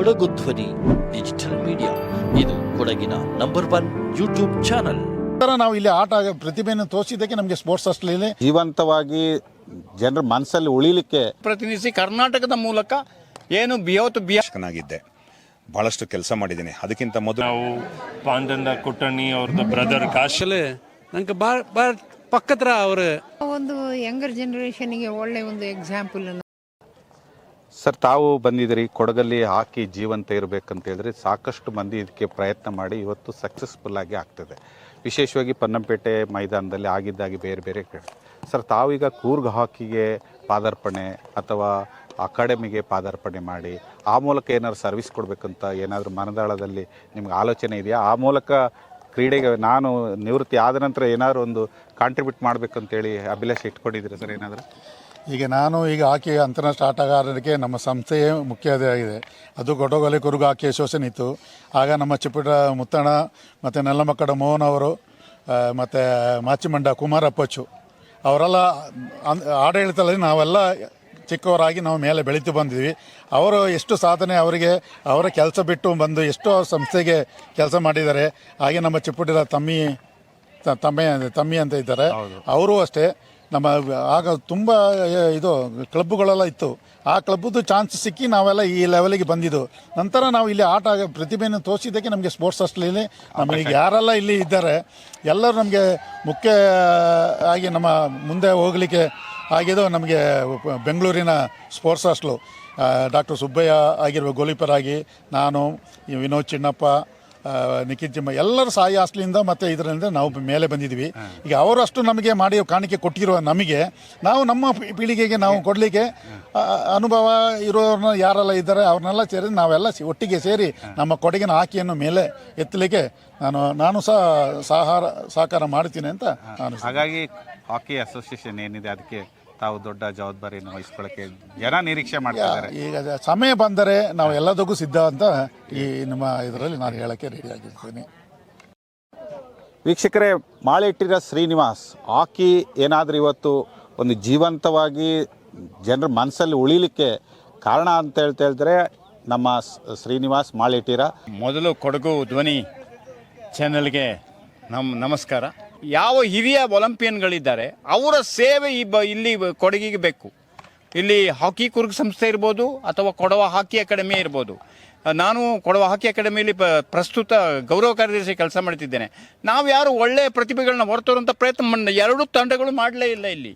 ಕೊಡಗು ಧ್ವನಿ digital media ಇದು ಕೊಡಗಿನ ನಂಬರ್ ಒನ್ ಯೂಟ್ಯೂಬ್ ಚಾನಲ್ ಥರ ನಾವು ಇಲ್ಲಿ ಆಟ ಪ್ರತಿಭೆಯನ್ನು ತೋರಿಸಿದ್ದಕ್ಕೆ ನಮಗೆ ಸ್ಪೋರ್ಟ್ಸ್ ಹಾಸ್ಟೆಲಲ್ಲಿ ಜೀವಂತವಾಗಿ ಜನರ ಮನಸ್ಸಲ್ಲಿ ಉಳಿಲಿಕ್ಕೆ ಪ್ರತಿನಿಧಿಸಿ ಕರ್ನಾಟಕದ ಮೂಲಕ ಏನು ಬಿಯೋತು ಬಿಯ ಬಹಳಷ್ಟು ಕೆಲಸ ಮಾಡಿದ್ದೀನಿ. ಅದಕ್ಕಿಂತ ಮೊದಲು ನಾವು ಪಾಂಡಂದ ಕುಟ್ಟಣಿ ಅವ್ರದ್ದು ಬ್ರದರ್ ಕಾಶಲೆ ನಂಗೆ ಭಾಳ ಭಾಳ ಪಕ್ಕತ್ರ ಅವರು. ಒಂದು ಯಂಗರ್ ಜನರೇಷನ್ಗೆ ಒಳ್ಳೆ ಒಂದು ಎಕ್ಸಾಂಪಲ್ ಸರ್, ತಾವು ಬಂದಿದ್ದೀರಿ, ಕೊಡಗಲ್ಲಿ ಹಾಕಿ ಜೀವಂತ ಇರಬೇಕಂತ ಹೇಳಿದ್ರೆ ಸಾಕಷ್ಟು ಮಂದಿ ಇದಕ್ಕೆ ಪ್ರಯತ್ನ ಮಾಡಿ ಇವತ್ತು ಸಕ್ಸಸ್ಫುಲ್ ಆಗಿ ಆಗ್ತದೆ. ವಿಶೇಷವಾಗಿ ಪನ್ನಂಪೇಟೆ ಮೈದಾನದಲ್ಲಿ ಆಗಿದ್ದಾಗಿ ಬೇರೆ ಬೇರೆ ಕಡೆ. ಸರ್, ತಾವೀಗ ಕೂರ್ಗ್ ಹಾಕಿಗೆ ಪಾದಾರ್ಪಣೆ ಅಥವಾ ಅಕಾಡೆಮಿಗೆ ಪಾದಾರ್ಪಣೆ ಮಾಡಿ, ಆ ಮೂಲಕ ಏನಾದ್ರು ಸರ್ವಿಸ್ ಕೊಡಬೇಕಂತ ಏನಾದರೂ ಮನದಾಳದಲ್ಲಿ ನಿಮ್ಗೆ ಆಲೋಚನೆ ಇದೆಯಾ? ಆ ಮೂಲಕ ಕ್ರೀಡೆಗೆ ನಾನು ನಿವೃತ್ತಿ ಆದ ನಂತರ ಏನಾದ್ರು ಒಂದು ಕಾಂಟ್ರಿಬ್ಯೂಟ್ ಮಾಡಬೇಕಂತೇಳಿ ಅಭಿಲಾಷೆ ಇಟ್ಕೊಂಡಿದ್ದೀರಾ ಸರ್ ಏನಾದರೂ? ಈಗ ನಾನು ಈಗ ಹಾಕಿ ಸ್ಟಾರ್ಟ್ ಆಟಗಾರರಿಗೆ ನಮ್ಮ ಸಂಸ್ಥೆಯೇ ಮುಖ್ಯವಾಗಿದೆ ಅದು ಗೊಡೋಗಲೆ ಕುರುಗು ಹಾಕಿ ಅಸೋಸಿಯೇಷನ್ ಇತ್ತು. ಆಗ ನಮ್ಮ ಚಿಪ್ಪಟ ಮುತ್ತಣ್ಣ ಮತ್ತು ನೆಲ್ಲಮಕ್ಕಡ ಮೋಹನ್ ಅವರು ಮತ್ತು ಮಾಚಿಮಂಡ ಕುಮಾರ ಅಪ್ಪಚ್ಚು ಅವರೆಲ್ಲ ಆಡಳಿತದಲ್ಲಿ ನಾವೆಲ್ಲ ಚಿಕ್ಕವರಾಗಿ ನಾವು ಮೇಲೆ ಬೆಳೀತು ಬಂದಿದ್ವಿ. ಅವರು ಎಷ್ಟು ಸಾಧನೆ ಅವರಿಗೆ ಅವರ ಕೆಲಸ ಬಿಟ್ಟು ಬಂದು ಎಷ್ಟೋ ಸಂಸ್ಥೆಗೆ ಕೆಲಸ ಮಾಡಿದ್ದಾರೆ. ಹಾಗೆ ನಮ್ಮ ಚಿಪ್ಪುಟಿರ ತಮ್ಮಿ ತಮ್ಮೆ ತಮ್ಮಿ ಅಂತ ಇದ್ದಾರೆ. ಅವರು ಅಷ್ಟೇ. ನಮ್ಮ ಆಗ ತುಂಬ ಇದು ಕ್ಲಬ್ಗಳೆಲ್ಲ ಇತ್ತು. ಆ ಕ್ಲಬ್ದು ಚಾನ್ಸ್ ಸಿಕ್ಕಿ ನಾವೆಲ್ಲ ಈ ಲೆವೆಲಿಗೆ ಬಂದಿದ್ದು. ನಂತರ ನಾವು ಇಲ್ಲಿ ಆಟ ಪ್ರತಿಭೆಯನ್ನು ತೋರಿಸಿದ್ದಕ್ಕೆ ನಮಗೆ ಸ್ಪೋರ್ಟ್ಸ್ ಹಾಸ್ಟೆಲಲ್ಲಿ ನಮಗೆ ಯಾರೆಲ್ಲ ಇಲ್ಲಿ ಇದ್ದಾರೆ, ಎಲ್ಲರೂ ನಮಗೆ ಮುಖ್ಯ, ಆಗಿ ನಮ್ಮ ಮುಂದೆ ಹೋಗಲಿಕ್ಕೆ ಆಗಿದ್ದು ನಮಗೆ ಬೆಂಗಳೂರಿನ ಸ್ಪೋರ್ಟ್ಸ್ ಹಾಸ್ಟ್ಲು ಡಾಕ್ಟರ್ ಸುಬ್ಬಯ್ಯ ಆಗಿರುವ ಗೋಲಿಪರಾಗಿ, ನಾನು, ವಿನೋದ್ ಚಿನ್ನಪ್ಪ ನಿಖಿತ್ ಜಿಮ್ಮ ಎಲ್ಲರ ಸಹಾಯ ಹಾಸ್ಟ್ಲಿಂದ ಮತ್ತೆ ಇದರಿಂದ ನಾವು ಮೇಲೆ ಬಂದಿದ್ವಿ ಈಗ ಅವರಷ್ಟು ನಮಗೆ ಮಾಡಿ ಕಾಣಿಕೆ ಕೊಟ್ಟಿರುವ ನಮಗೆ ನಾವು ನಮ್ಮ ಪೀಳಿಗೆಗೆ ನಾವು ಕೊಡಲಿಕ್ಕೆ ಅನುಭವ ಇರೋರನ್ನ ಯಾರೆಲ್ಲ ಇದ್ದಾರೆ ಅವ್ರನ್ನೆಲ್ಲ ಸೇರಿ ನಾವೆಲ್ಲ ಒಟ್ಟಿಗೆ ಸೇರಿ ನಮ್ಮ ಕೊಡಗಿನ ಆಕೆಯನ್ನು ಮೇಲೆ ಎತ್ತಲಿಕ್ಕೆ ನಾನು ನಾನು ಸಹ ಸಹಕಾರ ಸಹಕಾರ ಮಾಡ್ತೀನಿ ಅಂತ ಹಾಗಾಗಿ ಹಾಕಿ ಅಸೋಸಿಯೇಷನ್ ಏನಿದೆ ಅದಕ್ಕೆ ತಾವು ದೊಡ್ಡ ಜವಾಬ್ದಾರಿಯನ್ನು ವಹಿಸ್ಕೊಳಕ್ಕೆ ಜನ ನಿರೀಕ್ಷೆ ಮಾಡ್ತಿದ್ದಾರೆ. ಈಗ ಸಮಯ ಬಂದರೆ ನಾವು ಎಲ್ಲದಕ್ಕೂ ಸಿದ್ಧ ಅಂತ ಈ ನಿಮ್ಮ ಇದರಲ್ಲಿ ನಾನು ಹೇಳಕ್ಕೆ ರೆಡಿ ಆಗಿರ್ತೀನಿ. ವೀಕ್ಷಕರೇ ಮಾಳಿಟ್ಟಿರ ಶ್ರೀನಿವಾಸ್ ಹಾಕಿ ಏನಾದರೂ ಇವತ್ತು ಒಂದು ಜೀವಂತವಾಗಿ ಜನರ ಮನಸ್ಸಲ್ಲಿ ಉಳಿಲಿಕ್ಕೆ ಕಾರಣ ಅಂತ ಹೇಳ್ತಾ ಹೇಳಿದ್ರೆ ನಮ್ಮ ಶ್ರೀನಿವಾಸ್ ಮಾಳಿಟ್ಟಿರ ಮೊದಲು ಕೊಡಗು ಧ್ವನಿ ಚಾನೆಲ್ಗೆ ನಮ್ಮ ನಮಸ್ಕಾರ. ಯಾವ ಹಿರಿಯ ಒಲಂಪಿಯನ್ಗಳಿದ್ದಾರೆ ಅವರ ಸೇವೆ ಈ ಬ ಇಲ್ಲಿ ಕೊಡಗಿಗೆ ಬೇಕು. ಇಲ್ಲಿ ಹಾಕಿ ಕುರುಗ್ ಸಂಸ್ಥೆ ಇರ್ಬೋದು ಅಥವಾ ಕೊಡವ ಹಾಕಿ ಅಕಾಡೆಮಿ ಇರ್ಬೋದು. ನಾನು ಕೊಡವ ಹಾಕಿ ಅಕಾಡೆಮಿಯಲ್ಲಿ ಪ್ರಸ್ತುತ ಗೌರವ ಕಾರ್ಯದರ್ಶಿ ಕೆಲಸ ಮಾಡ್ತಿದ್ದೇನೆ. ನಾವು ಯಾರು ಒಳ್ಳೆಯ ಪ್ರತಿಭೆಗಳನ್ನ ಹೊರತರುವಂಥ ಪ್ರಯತ್ನ ಎರಡು ಎರಡೂ ತಂಡಗಳು ಮಾಡಲೇ ಇಲ್ಲ ಇಲ್ಲಿ.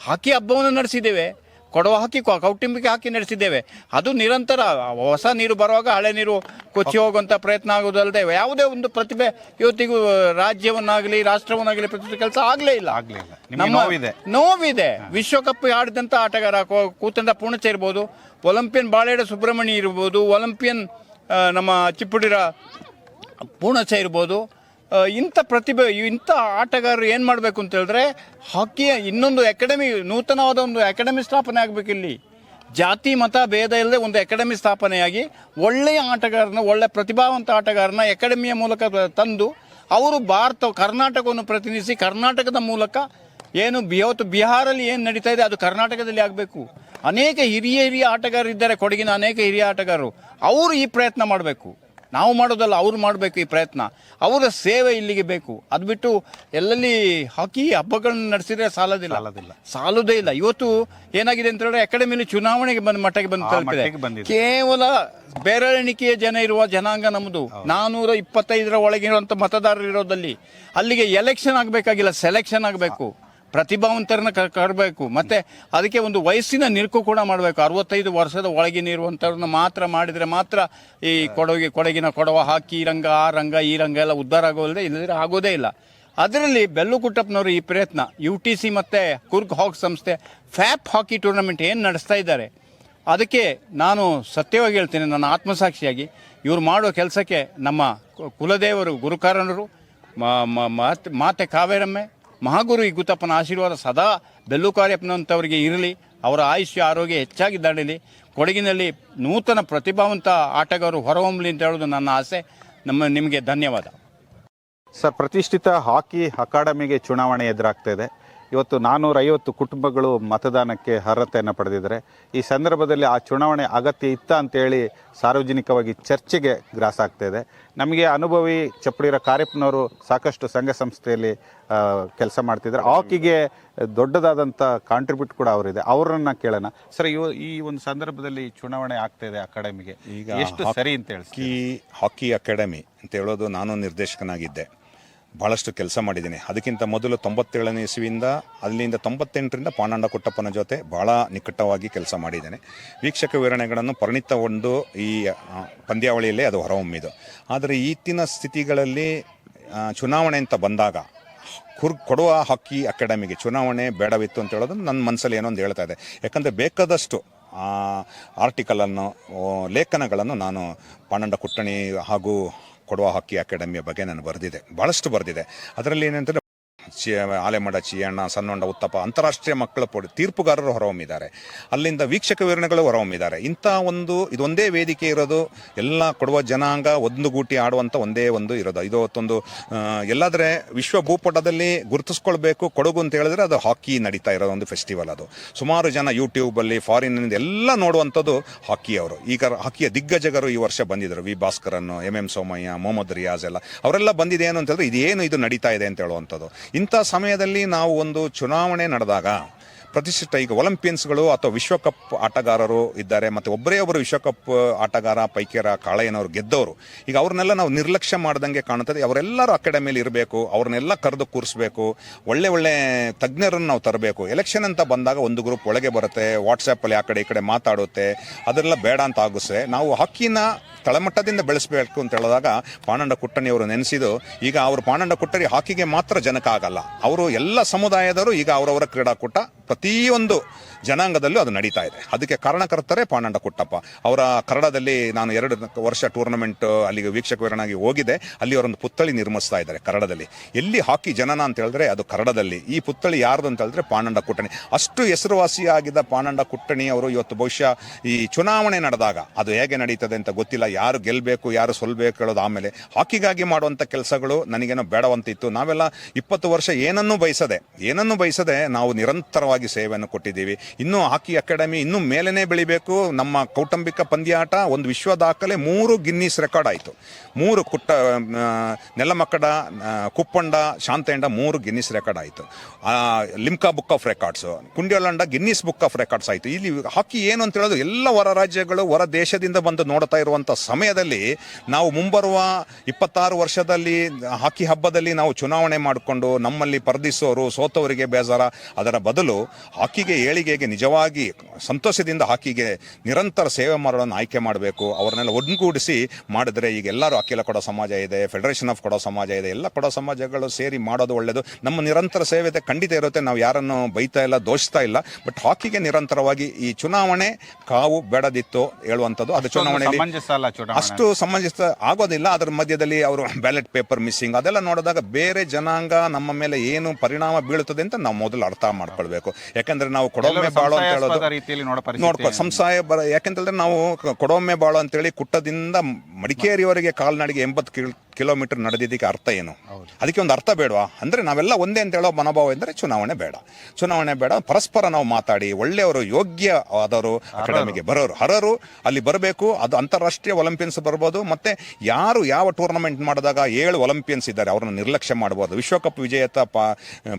ಹಾಕಿ ಹಬ್ಬವನ್ನು ನಡೆಸಿದ್ದೇವೆ. ಕೊಡವ ಹಾಕಿ ಕೌಟುಂಬಿಕ ಹಾಕಿ ನಡೆಸಿದ್ದೇವೆ. ಅದು ನಿರಂತರ ಹೊಸ ನೀರು ಬರುವಾಗ ಹಳೆ ನೀರು ಕೊಚ್ಚಿ ಹೋಗುವಂಥ ಪ್ರಯತ್ನ ಆಗೋದಲ್ಲದೆ ಯಾವುದೇ ಒಂದು ಪ್ರತಿಭೆ ಇವತ್ತಿಗೂ ರಾಜ್ಯವನ್ನಾಗಲಿ ರಾಷ್ಟ್ರವನ್ನಾಗಲಿ ಪ್ರತಿಭೆ ಕೆಲಸ ಆಗಲೇ ಇಲ್ಲ. ಆಗಲೇ ಇಲ್ಲ. ನಮ್ಮ ನೋವಿದೆ. ನೋವಿದೆ. ವಿಶ್ವಕಪ್ ಆಡಿದಂಥ ಆಟಗಾರ ಕೂತಂತ ಕೂತಂಡ ಪೂರ್ಣಚ ಇರ್ಬೋದು. ಒಲಂಪಿಯನ್ ಬಾಳೆಡ ಸುಬ್ರಹ್ಮಣ್ಯ ಇರ್ಬೋದು. ಒಲಂಪಿಯನ್ ನಮ್ಮ ಚಿಪ್ಪುಡಿರ ಪೂರ್ಣಚ ಇರ್ಬೋದು. ಇಂಥ ಪ್ರತಿಭೆ, ಇಂಥ ಆಟಗಾರರು ಏನು ಮಾಡಬೇಕು ಅಂತ ಹೇಳಿದ್ರೆ, ಹಾಕಿಯ ಇನ್ನೊಂದು ಅಕಾಡೆಮಿ, ನೂತನವಾದ ಒಂದು ಅಕಾಡೆಮಿ ಸ್ಥಾಪನೆ ಆಗಬೇಕು ಇಲ್ಲಿ. ಜಾತಿ, ಮತ, ಭೇದ ಇಲ್ಲದೆ ಒಂದು ಅಕಾಡೆಮಿ ಸ್ಥಾಪನೆಯಾಗಿ ಒಳ್ಳೆಯ ಆಟಗಾರನ, ಒಳ್ಳೆ ಪ್ರತಿಭಾವಂತ ಆಟಗಾರನ ಅಕಾಡೆಮಿಯ ಮೂಲಕ ತಂದು ಅವರು ಭಾರತ, ಕರ್ನಾಟಕವನ್ನು ಪ್ರತಿನಿಧಿಸಿ ಕರ್ನಾಟಕದ ಮೂಲಕ ಏನು ಇವತ್ತು ಬಿಹಾರಲ್ಲಿ ಏನು ನಡೀತಾ ಇದೆ, ಅದು ಕರ್ನಾಟಕದಲ್ಲಿ ಆಗಬೇಕು. ಅನೇಕ ಹಿರಿಯ ಹಿರಿಯ ಆಟಗಾರರಿದ್ದಾರೆ ಕೊಡಗಿನ ಅನೇಕ ಹಿರಿಯ ಆಟಗಾರರು. ಅವರು ಈ ಪ್ರಯತ್ನ ಮಾಡಬೇಕು. ನಾವು ಮಾಡೋದಲ್ಲ ಅವ್ರು ಮಾಡಬೇಕು ಈ ಪ್ರಯತ್ನ. ಅವರ ಸೇವೆ ಇಲ್ಲಿಗೆ ಬೇಕು. ಅದು ಬಿಟ್ಟು ಎಲ್ಲೆಲ್ಲಿ ಹಾಕಿ ಹಬ್ಬಗಳನ್ನ ನಡೆಸಿದ್ರೆ ಸಾಲದಿಲ್ಲ. ಸಾಲದಿಲ್ಲ. ಸಾಲುದೇ ಇಲ್ಲ. ಇವತ್ತು ಏನಾಗಿದೆ ಅಂತ ಹೇಳಿದ್ರೆ ಅಕಾಡೆಮಿಲಿ ಚುನಾವಣೆಗೆ ಬಂದ ಮಟ್ಟಕ್ಕೆ ಬಂದು ತಲುಪಿದೆ. ಕೇವಲ ಬೇರೆಣಿಕೆಯ ಜನ ಇರುವ ಜನಾಂಗ ನಮ್ಮದು. ನಾನೂರ ಇಪ್ಪತ್ತೈದರ ಒಳಗಿರುವಂತ ಮತದಾರರು ಇರೋದಲ್ಲಿ ಅಲ್ಲಿಗೆ ಎಲೆಕ್ಷನ್ ಆಗಬೇಕಾಗಿಲ್ಲ ಸೆಲೆಕ್ಷನ್ ಆಗಬೇಕು. ಪ್ರತಿಭಾವಂತರನ್ನ ಕರಬೇಕು. ಮತ್ತೆ ಅದಕ್ಕೆ ಒಂದು ವಯಸ್ಸಿನ ನಿರ್ಕು ಕೂಡ ಮಾಡಬೇಕು. ಅರವತ್ತೈದು ವರ್ಷದ ಒಳಗಿನ ಇರುವಂಥವ್ರನ್ನ ಮಾತ್ರ ಮಾಡಿದ್ರೆ ಮಾತ್ರ ಈ ಕೊಡಗಿ, ಕೊಡಗಿನ ಕೊಡವ ಹಾಕಿ, ಈ ರಂಗ, ಆ ರಂಗ, ಈ ರಂಗ ಎಲ್ಲ ಉದ್ಧಾರ ಆಗೋಲ್ಲದೆ ಇಲ್ಲದ್ರೆ ಆಗೋದೇ ಇಲ್ಲ. ಅದರಲ್ಲಿ ಬೆಲ್ಲು ಕುಟ್ಟಪ್ಪನವರು ಈ ಪ್ರಯತ್ನ. ಯು ಟಿ ಸಿ ಮತ್ತು ಕುರ್ಗ್ ಹಾಕ್ ಸಂಸ್ಥೆ, ಫ್ಯಾಪ್ ಹಾಕಿ ಟೂರ್ನಮೆಂಟ್ ಏನು ನಡೆಸ್ತಾ ಇದ್ದಾರೆ. ಅದಕ್ಕೆ ನಾನು ಸತ್ಯವಾಗಿ ಹೇಳ್ತೇನೆ, ನನ್ನ ಆತ್ಮಸಾಕ್ಷಿಯಾಗಿ ಇವರು ಮಾಡುವ ಕೆಲಸಕ್ಕೆ ನಮ್ಮ ಕುಲದೇವರು ಗುರುಕಾರಣರು ಮಾತೆ ಕಾವೇರಮ್ಮೆ ಮಹಾಗುರು ಈ ಗುತ್ತಪ್ಪನ ಆಶೀರ್ವಾದ ಸದಾ ಬೆಲ್ಲು ಕಾರ್ಯಪ್ಪನಂಥವರಿಗೆ ಇರಲಿ, ಅವರ ಆಯುಷ್ಯ ಆರೋಗ್ಯ ಹೆಚ್ಚಾಗಿ ದಾಡಲಿ ಕೊಡಗಿನಲ್ಲಿ ನೂತನ ಪ್ರತಿಭಾವಂತ ಆಟಗಾರರು ಹೊರಹೊಮ್ಮಲಿ ಅಂತ ಹೇಳೋದು ನನ್ನ ಆಸೆ. ನಮ್ಮ ನಿಮಗೆ ಧನ್ಯವಾದ. ಸರ್, ಪ್ರತಿಷ್ಠಿತ ಹಾಕಿ ಅಕಾಡೆಮಿಗೆ ಚುನಾವಣೆ ಎದುರಾಗ್ತಾ ಇದೆ. ಇವತ್ತು ನಾನ್ನೂರ ಐವತ್ತು ಕುಟುಂಬಗಳು ಮತದಾನಕ್ಕೆ ಅರ್ಹತೆಯನ್ನು ಪಡೆದಿದ್ದಾರೆ. ಈ ಸಂದರ್ಭದಲ್ಲಿ ಆ ಚುನಾವಣೆ ಅಗತ್ಯ ಇತ್ತ ಅಂತೇಳಿ ಸಾರ್ವಜನಿಕವಾಗಿ ಚರ್ಚೆಗೆ ಗ್ರಾಸ ಆಗ್ತಾ ಇದೆ. ನಮಗೆ ಅನುಭವಿ ಚಪ್ಪಡಿರ ಕಾರ್ಯಪ್ಪನವರು ಸಾಕಷ್ಟು ಸಂಘ ಸಂಸ್ಥೆಯಲ್ಲಿ ಕೆಲಸ ಮಾಡ್ತಿದ್ದಾರೆ. ಹಾಕಿಗೆ ದೊಡ್ಡದಾದಂಥ ಕಾಂಟ್ರಿಬ್ಯೂಟ್ ಕೂಡ ಅವರಿದೆ. ಅವರನ್ನ ಕೇಳೋಣ. ಸರ್ ಇವ ಈ ಒಂದು ಸಂದರ್ಭದಲ್ಲಿ ಚುನಾವಣೆ ಆಗ್ತಾ ಇದೆ ಅಕಾಡೆಮಿಗೆ. ಈಗ ಎಷ್ಟು ಸರಿ ಅಂತ ಹೇಳಿ ಹಾಕಿ ಅಕಾಡೆಮಿ ಅಂತ ಹೇಳೋದು ನಾನು ನಿರ್ದೇಶಕನಾಗಿದ್ದೆ. ಬಹಳಷ್ಟು ಕೆಲಸ ಮಾಡಿದ್ದೀನಿ. ಅದಕ್ಕಿಂತ ಮೊದಲು ತೊಂಬತ್ತೇಳನೇ ಇಸುವಿಂದ ಅಲ್ಲಿಂದ ತೊಂಬತ್ತೆಂಟರಿಂದ ಪಾಂಡಾಂಡ ಕುಟ್ಟಪ್ಪನ ಜೊತೆ ಭಾಳ ನಿಕಟವಾಗಿ ಕೆಲಸ ಮಾಡಿದ್ದೇನೆ. ವೀಕ್ಷಕ ವಿವರಣೆಗಳನ್ನು ಪರಿಣಿತಗೊಂಡು ಈ ಆ, ಪಂದ್ಯಾವಳಿಯಲ್ಲೇ ಅದು ಹೊರಹೊಮ್ಮಿದು ಆದರೆ ಈತಿನ ಸ್ಥಿತಿಗಳಲ್ಲಿ ಚುನಾವಣೆ ಅಂತ ಬಂದಾಗ ಕುರ್ ಕೊಡುವ ಹಾಕಿ ಅಕಾಡೆಮಿಗೆ ಚುನಾವಣೆ ಬೇಡವಿತ್ತು ಅಂತ ಹೇಳೋದು ನನ್ನ ಮನಸ್ಸಲ್ಲಿ ಏನೋ ಒಂದು ಹೇಳ್ತಾ ಇದೆ. ಯಾಕಂದರೆ ಬೇಕಾದಷ್ಟು ಆರ್ಟಿಕಲನ್ನು ಲೇಖನಗಳನ್ನು ನಾನು ಪಾಂಡಂಡ ಕುಟ್ಟಣಿ ಹಾಗೂ ಕೊಡುವ ಹಾಕಿ ಅಕಾಡೆಮಿಯ ಬಗ್ಗೆ ನಾನು ಬರೆದಿದೆ. ಭಾಳಷ್ಟು ಬರೆದಿದೆ. ಅದರಲ್ಲಿ ಏನಂತಂದರೆ ಚಿ ಆಲೆಮಡ ಚಿಯಣ್ಣ ಸಣ್ಣೊಂಡ ಉತ್ತಪ್ಪ ಅಂತಾರಾಷ್ಟ್ರೀಯ ಮಕ್ಕಳ ಪೋಡಿ ತೀರ್ಪುಗಾರರು ಹೊರಹೊಮ್ಮಿದ್ದಾರೆ. ಅಲ್ಲಿಂದ ವೀಕ್ಷಕ ವಿವರಣೆಗಳು ಹೊರಹೊಮ್ಮಿದ್ದಾರೆ. ಇಂಥ ಒಂದು ಇದೊಂದೇ ವೇದಿಕೆ ಇರೋದು ಎಲ್ಲ ಕೊಡುವ ಜನಾಂಗ ಒಂದುಗೂಟಿ ಆಡುವಂಥ ಒಂದೇ ಒಂದು ಇರೋದು. ಇದು ಅವತ್ತೊಂದು ಆ, ಎಲ್ಲಾದರೆ ವಿಶ್ವ ಭೂಪಟದಲ್ಲಿ ಗುರುತಿಸ್ಕೊಳ್ಬೇಕು ಕೊಡಗು ಅಂತ ಹೇಳಿದ್ರೆ ಅದು ಹಾಕಿ ನಡೀತಾ ಇರೋ ಒಂದು ಫೆಸ್ಟಿವಲ್ ಅದು. ಸುಮಾರು ಜನ ಯೂಟ್ಯೂಬಲ್ಲಿ ಫಾರಿನ್ನಿಂದ ಎಲ್ಲ ನೋಡುವಂಥದ್ದು ಹಾಕಿ ಅವರು. ಈಗ ಹಾಕಿಯ ದಿಗ್ಗಜಗರು ಈ ವರ್ಷ ಬಂದಿದ್ದರು. ವಿ ಭಾಸ್ಕರನ್ನು ಎಂ ಎಂ ಸೋಮಯ್ಯ ಮೊಹಮ್ಮದ್ ರಿಯಾಜ್ ಎಲ್ಲ. ಅವರೆಲ್ಲ ಬಂದಿದೆ ಏನು ಇದು ಇದೇನು ಇದು ನಡೀತಾ ಇದೆ ಅಂತ ಹೇಳುವಂಥದ್ದು. ಇಂಥ ಸಮಯದಲ್ಲಿ ನಾವು ಒಂದು ಚುನಾವಣೆ ನಡೆದಾಗ ಪ್ರತಿಷ್ಠಿತ ಈಗ ಒಲಿಂಪಿಯನ್ಸ್ಗಳು ಅಥವಾ ವಿಶ್ವಕಪ್ ಆಟಗಾರರು ಇದ್ದಾರೆ, ಮತ್ತು ಒಬ್ಬರೇ ಒಬ್ಬರು ವಿಶ್ವಕಪ್ ಆಟಗಾರ ಪೈಕಿಯರ ಕಾಳೆಯನವರು ಗೆದ್ದವರು. ಈಗ ಅವ್ರನ್ನೆಲ್ಲ ನಾವು ನಿರ್ಲಕ್ಷ್ಯ ಮಾಡ್ದಂಗೆ ಕಾಣುತ್ತದೆ. ಅವರೆಲ್ಲರೂ ಅಕಾಡೆಮಿಯಲ್ಲಿ ಇರಬೇಕು, ಅವ್ರನ್ನೆಲ್ಲ ಕರೆದು ಕೂರಿಸ್ಬೇಕು, ಒಳ್ಳೆ ಒಳ್ಳೆ ತಜ್ಞರನ್ನು ನಾವು ತರಬೇಕು. ಎಲೆಕ್ಷನ್ ಅಂತ ಬಂದಾಗ ಒಂದು ಗ್ರೂಪ್ ಒಳಗೆ ಬರುತ್ತೆ ವಾಟ್ಸಪ್ಪಲ್ಲಿ ಆ ಕಡೆ ಈ ಕಡೆ ಮಾತಾಡುತ್ತೆ, ಅದೆಲ್ಲ ಬೇಡ ಅಂತ ಆಗುತ್ತೆ. ನಾವು ಹಾಕಿನ ತಳಮಟ್ಟದಿಂದ ಬೆಳೆಸಬೇಕು ಅಂತ ಹೇಳಿದಾಗ ಪಾಂಡಂಡ ಕುಟ್ಟಣಿಯವರು ನೆನೆಸಿದು ಈಗ ಅವರು ಪಾಂಡಂಡ ಕುಟ್ಟರಿ ಹಾಕಿಗೆ ಮಾತ್ರ ಜನಕ ಆಗಲ್ಲ. ಅವರು ಎಲ್ಲ ಸಮುದಾಯದವರು ಈಗ ಅವರವರ ಕ್ರೀಡಾಕೂಟ ಪ್ರತಿಯೊಂದು ಜನಾಂಗದಲ್ಲೂ ಅದು ನಡೀತಾ ಇದೆ. ಅದಕ್ಕೆ ಕಾರಣಕರ್ತರೇ ಪಾಂಡಂಡ ಕುಟ್ಟಪ್ಪ. ಅವರ ಕನ್ನಡದಲ್ಲಿ ನಾನು ಎರಡು ವರ್ಷ ಟೂರ್ನಮೆಂಟ್ ಅಲ್ಲಿಗೆ ವೀಕ್ಷಕವರನಾಗಿ ಹೋಗಿದೆ. ಅಲ್ಲಿ ಅವರೊಂದು ಪುತ್ಥಳಿ ನಿರ್ಮಿಸ್ತಾ ಇದ್ದಾರೆ ಕನ್ನಡದಲ್ಲಿ. ಎಲ್ಲಿ ಹಾಕಿ ಜನನ ಅಂತ ಹೇಳಿದ್ರೆ ಅದು ಕನ್ನಡದಲ್ಲಿ. ಈ ಪುತ್ಥಳಿ ಯಾರ್ದು ಅಂತ ಹೇಳಿದ್ರೆ ಪಾಂಡಂಡ ಕುಟ್ಟಣಿ. ಅಷ್ಟು ಹೆಸರುವಾಸಿಯಾಗಿದ್ದ ಪಾಂಡಂಡ ಕುಟ್ಟಣಿ ಅವರು ಇವತ್ತು ಬಹುಶಃ ಈ ಚುನಾವಣೆ ನಡೆದಾಗ ಅದು ಹೇಗೆ ನಡೀತದೆ ಅಂತ ಗೊತ್ತಿಲ್ಲ. ಯಾರು ಗೆಲ್ಲಬೇಕು ಯಾರು ಸೋಲ್ಬೇಕು ಹೇಳೋದು ಆಮೇಲೆ ಹಾಕಿಗಾಗಿ ಮಾಡುವಂಥ ಕೆಲಸಗಳು ನನಗೇನೋ ಬೇಡವಂತಿತ್ತು. ನಾವೆಲ್ಲ ಇಪ್ಪತ್ತು ವರ್ಷ ಏನನ್ನೂ ಬಯಸದೆ ಏನನ್ನೂ ಬಯಸದೆ ನಾವು ನಿರಂತರವಾಗಿ ಸೇವೆಯನ್ನು ಕೊಟ್ಟಿದ್ದೀವಿ. ಇನ್ನೂ ಹಾಕಿ ಅಕಾಡೆಮಿ ಇನ್ನೂ ಮೇಲೇನೆ ಬೆಳಿಬೇಕು. ನಮ್ಮ ಕೌಟುಂಬಿಕ ಪಂದ್ಯಾಟ ಒಂದು ವಿಶ್ವ ದಾಖಲೆ, ಮೂರು ಗಿನ್ನಿಸ್ ರೆಕಾರ್ಡ್ ಆಯಿತು. ಮೂರು ಕುಟ್ಟ ನೆಲಮಕ್ಕಡ ಕುಪ್ಪಂಡ, ಶಾಂತೇಂಡ ಮೂರು ಗಿನ್ನಿಸ್ ರೆಕಾರ್ಡ್ ಆಯಿತು. ಲಿಮ್ಕಾ ಬುಕ್ ಆಫ್ ರೆಕಾರ್ಡ್ಸು ಕುಂಡ್ಯಲಂಡ ಗಿನ್ನಿಸ್ ಬುಕ್ ಆಫ್ ರೆಕಾರ್ಡ್ಸ್ ಆಯಿತು. ಇಲ್ಲಿ ಹಾಕಿ ಏನು ಅಂತ ಹೇಳೋದು ಎಲ್ಲ ಹೊರ ರಾಜ್ಯಗಳು, ಹೊರ ದೇಶದಿಂದ ಬಂದು ನೋಡ್ತಾ ಇರುವಂಥ ಸಮಯದಲ್ಲಿ ನಾವು ಮುಂಬರುವ ಇಪ್ಪತ್ತಾರು ವರ್ಷದಲ್ಲಿ ಹಾಕಿ ಹಬ್ಬದಲ್ಲಿ ನಾವು ಚುನಾವಣೆ ಮಾಡಿಕೊಂಡು ನಮ್ಮಲ್ಲಿ ಪರ್ದಿಸೋರು, ಸೋತವರಿಗೆ ಬೇಜಾರ. ಅದರ ಬದಲು ಹಾಕಿಗೆ ಏಳಿಗೆಗೆ ನಿಜವಾಗಿ ಸಂತೋಷದಿಂದ ಹಾಕಿಗೆ ನಿರಂತರ ಸೇವೆ ಮಾಡೋದನ್ನು ಆಯ್ಕೆ ಮಾಡಬೇಕು. ಅವರನ್ನೆಲ್ಲ ಒಗ್ಗೂಡಿಸಿ ಮಾಡಿದ್ರೆ ಈಗ ಎಲ್ಲರೂ ಅಖಿಲ ಕೊಡೋ ಸಮಾಜ ಇದೆ ಫೆಡರೇಷನ್ ಆಫ್ ಕೊಡೋ ಸಮಾಜ ಇದೆ ಎಲ್ಲ ಕೊಡೋ ಸಮಾಜಗಳು ಸೇರಿ ಮಾಡೋದು ಒಳ್ಳೆಯದು ನಮ್ಮ ನಿರಂತರ ಸೇವೆ ಖಂಡಿತ ಇರುತ್ತೆ ನಾವು ಯಾರನ್ನು ಬೈತಾ ಇಲ್ಲ ದೋಷಿಸ್ತಾ ಇಲ್ಲ ಬಟ್ ಹಾಕಿಗೆ ನಿರಂತರವಾಗಿ ಈ ಚುನಾವಣೆ ಕಾವು ಬೇಡದಿತ್ತು ಹೇಳುವಂಥದ್ದು. ಅದು ಚುನಾವಣೆಯಲ್ಲಿ ಚುನಾವಣೆ. ಅಷ್ಟು ಸಮಂಜಸ ಆಗೋದಿಲ್ಲ ಅದರ ಮಧ್ಯದಲ್ಲಿ ಅವರು ಬ್ಯಾಲೆಟ್ ಪೇಪರ್ ಮಿಸ್ಸಿಂಗ್ ಅದೆಲ್ಲ ನೋಡಿದಾಗ ಬೇರೆ ಜನಾಂಗ ನಮ್ಮ ಮೇಲೆ ಏನು ಪರಿಣಾಮ ಬೀಳುತ್ತದೆ ಅಂತ ನಾವು ಮೊದಲು ಅರ್ಥ ಮಾಡ್ಕೊಳ್ಬೇಕು. ಯಾಕಂದ್ರೆ ನಾವು ಎಲ್ಲರೂ ಬಾಳು ಅಂತ ಹೇಳೋದು. ರೀತಿಯಲ್ಲಿ ನೋಡೋ ನೋಡ್ಕೊ ಸಂಸಾಯ ಬರ ಯಾಕೆಂತಂದ್ರೆ ನಾವು ಕೊಡೊಮ್ಮೆ ಬಾಳು ಅಂತೇಳಿ ಕುಟ್ಟದಿಂದ ಮಡಿಕೇರಿವರೆಗೆ ಕಾಲ್ನಡಿಗೆ ಎಂಬತ್ತು ಕಿಲ್ ಕಿಲೋಮೀಟರ್ ನಡೆದಿದ್ದಕ್ಕೆ ಅರ್ಥ ಏನು? ಅದಕ್ಕೆ ಒಂದು ಅರ್ಥ ಬೇಡವಾ? ಅಂದರೆ ನಾವೆಲ್ಲ ಒಂದೇ ಅಂತ ಹೇಳೋ ಮನೋಭಾವ ಎಂದರೆ ಚುನಾವಣೆ ಬೇಡ. ಚುನಾವಣೆ ಬೇಡ ಪರಸ್ಪರ ನಾವು ಮಾತಾಡಿ ಒಳ್ಳೆಯವರು ಯೋಗ್ಯ ಆದವರು ಅಕಾಡೆಮಿಗೆ ಬರೋರು. ಹರರು ಅಲ್ಲಿ ಬರಬೇಕು ಅದು ಅಂತಾರಾಷ್ಟ್ರೀಯ ಒಲಿಂಪಿಯನ್ಸ್ ಬರ್ಬೋದು ಮತ್ತು ಯಾರು ಯಾವ ಟೂರ್ನಮೆಂಟ್ ಮಾಡಿದಾಗ ಏಳು ಒಲಿಂಪಿಯನ್ಸ್ ಇದ್ದಾರೆ ಅವ್ರನ್ನ ನಿರ್ಲಕ್ಷ್ಯ ಮಾಡ್ಬೋದು. ವಿಶ್ವಕಪ್ ವಿಜೇತ ಪ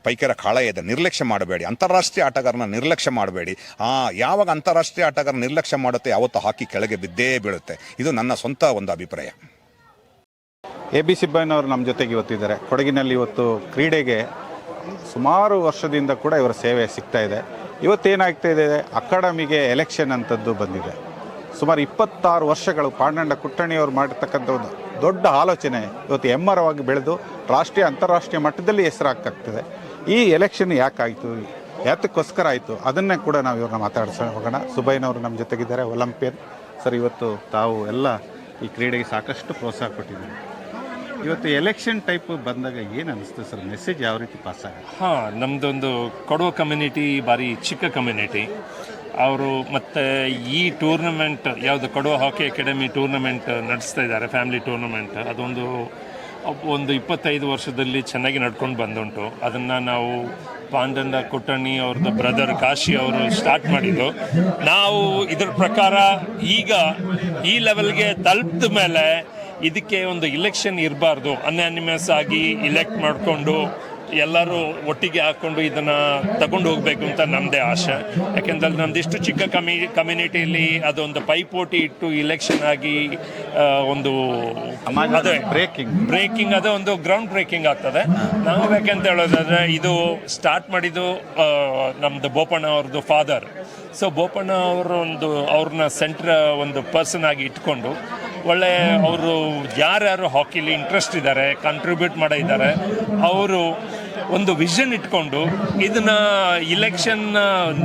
ಪೈಕರ ಕಾಳ ಇದೆ ನಿರ್ಲಕ್ಷ್ಯ ಮಾಡಬೇಡಿ. ಅಂತಾರಾಷ್ಟ್ರೀಯ ಆಟಗಾರನ ನಿರ್ಲಕ್ಷ್ಯ ಮಾಡಬೇಡಿ. ಆ ಯಾವಾಗ ಅಂತಾರಾಷ್ಟ್ರೀಯ ಆಟಗಾರ ನಿರ್ಲಕ್ಷ್ಯ ಮಾಡುತ್ತೆ ಯಾವತ್ತು ಹಾಕಿ ಕೆಳಗೆ ಬಿದ್ದೇ ಬೀಳುತ್ತೆ. ಇದು ನನ್ನ ಸ್ವಂತ ಒಂದು ಅಭಿಪ್ರಾಯ. ಎ ಬಿ ಸಿಬ್ಬಯ್ಯನವರು ನಮ್ಮ ಜೊತೆಗೆ ಇವತ್ತಿದ್ದಾರೆ. ಕೊಡಗಿನಲ್ಲಿ ಇವತ್ತು ಕ್ರೀಡೆಗೆ ಸುಮಾರು ವರ್ಷದಿಂದ ಕೂಡ ಇವರ ಸೇವೆ ಸಿಗ್ತಾ ಇದೆ. ಇವತ್ತೇನಾಗ್ತಾ ಇದೆ? ಅಕಾಡೆಮಿಗೆ ಎಲೆಕ್ಷನ್ ಅಂತದ್ದು ಬಂದಿದೆ. ಸುಮಾರು ಇಪ್ಪತ್ತಾರು ವರ್ಷಗಳು ಪಾಂಡಂಡ ಕುಟ್ಟಣಿಯವರು ಮಾಡಿರ್ತಕ್ಕಂಥ ಒಂದು ದೊಡ್ಡ ಆಲೋಚನೆ ಇವತ್ತು ಎಮ್ಮರವಾಗಿ ಬೆಳೆದು ರಾಷ್ಟ್ರೀಯ, ಅಂತಾರಾಷ್ಟ್ರೀಯ ಮಟ್ಟದಲ್ಲಿ ಹೆಸರಾಗ್ತಾಗ್ತದೆ ಈ ಎಲೆಕ್ಷನ್ ಯಾಕಾಯಿತು? ಯಾತಕ್ಕೋಸ್ಕರ ಆಯಿತು? ಅದನ್ನೇ ಕೂಡ ನಾವು ಇವ್ರನ್ನ ಮಾತಾಡ್ಸೋಣ. ಹೋಗೋಣ. ಸುಬೈನವರು ನಮ್ಮ ಜೊತೆಗಿದ್ದಾರೆ. ಒಲಂಪಿಯನ್. ಸರ್, ಇವತ್ತು ತಾವು ಎಲ್ಲ ಈ ಕ್ರೀಡೆಗೆ ಸಾಕಷ್ಟು ಪ್ರೋತ್ಸಾಹ ಕೊಟ್ಟಿದ್ದೀರಿ. ಇವತ್ತು ಎಲೆಕ್ಷನ್ ಟೈಪ್ ಬಂದಾಗ ಏನು ಅನಿಸ್ತು ಸರ್? ಮೆಸೇಜ್ ಯಾವ ರೀತಿ ಪಾಸ್ ಆಗುತ್ತೆ? ಹಾಂ ನಮ್ಮದೊಂದು ಕೊಡುವ ಕಮ್ಯುನಿಟಿ ಭಾರಿ ಚಿಕ್ಕ ಕಮ್ಯುನಿಟಿ ಅವರು ಮತ್ತು ಈ ಟೂರ್ನಮೆಂಟ್ ಯಾವುದು ಕೊಡವ ಹಾಕಿ ಅಕಾಡೆಮಿ ಟೂರ್ನಮೆಂಟ್ ನಡೆಸ್ತಾ ಇದ್ದಾರೆ ಫ್ಯಾಮಿಲಿ ಟೂರ್ನಮೆಂಟ್ ಅದೊಂದು, ಒಂದು ಇಪ್ಪತ್ತೈದು ವರ್ಷದಲ್ಲಿ ಚೆನ್ನಾಗಿ ನಡ್ಕೊಂಡು ಬಂದುಂಟು. ಅದನ್ನು ನಾವು ಪಾಂಡಂಡ ಕೊಟ್ಟಣ್ಣಿ ಅವ್ರದ್ದು ಬ್ರದರ್ ಕಾಶಿ ಅವರು ಸ್ಟಾರ್ಟ್ ಮಾಡಿದ್ದು. ನಾವು ಇದ್ರ ಪ್ರಕಾರ ಈಗ ಈ ಲೆವೆಲ್ಗೆ ತಲುಪಿದ ಮೇಲೆ ಇದಕ್ಕೆ ಒಂದು ಇಲೆಕ್ಷನ್ ಇರಬಾರ್ದು. ಅನ್ಯಾನಿಮಸ್ ಆಗಿ ಇಲೆಕ್ಟ್ ಮಾಡಿಕೊಂಡು ಎಲ್ಲರೂ ಒಟ್ಟಿಗೆ ಹಾಕ್ಕೊಂಡು ಇದನ್ನು ತಗೊಂಡು ಹೋಗಬೇಕು ಅಂತ ನಮ್ಮದೇ ಆಸೆ ಯಾಕೆಂದ್ರೆ ನಮ್ದಿಷ್ಟು ಚಿಕ್ಕ ಕಮಿ ಕಮ್ಯುನಿಟಿಯಲ್ಲಿ ಅದೊಂದು ಪೈಪೋಟಿ ಇಟ್ಟು ಇಲೆಕ್ಷನ್ ಆಗಿ ಒಂದು ಅದೇ ಬ್ರೇಕಿಂಗ್ ಬ್ರೇಕಿಂಗ್ ಅದೇ ಒಂದು ಗ್ರೌಂಡ್ ಬ್ರೇಕಿಂಗ್ ಆಗ್ತದೆ. ನಾವು ಬೇಕಂತ ಹೇಳೋದಾದರೆ ಇದು ಸ್ಟಾರ್ಟ್ ಮಾಡಿದ್ದು ನಮ್ಮದು ಬೋಪಣ್ಣ ಅವ್ರದ್ದು ಫಾದರ್ ಸೊ ಬೋಪಣ್ಣ ಅವರು ಒಂದು ಅವ್ರನ್ನ ಸೆಂಟ್ರ್ ಒಂದು ಪರ್ಸನ್ ಆಗಿ ಇಟ್ಕೊಂಡು ಒಳ್ಳೆ ಅವರು ಯಾರ್ಯಾರು ಹಾಕಿಲಿ ಇಂಟ್ರೆಸ್ಟ್ ಇದ್ದಾರೆ ಕಾಂಟ್ರಿಬ್ಯೂಟ್ ಮಾಡೋ ಇದ್ದಾರೆ, ಅವರು ಒಂದು ವಿಷನ್ ಇಟ್ಕೊಂಡು ಇದನ್ನ ಇಲೆಕ್ಷನ್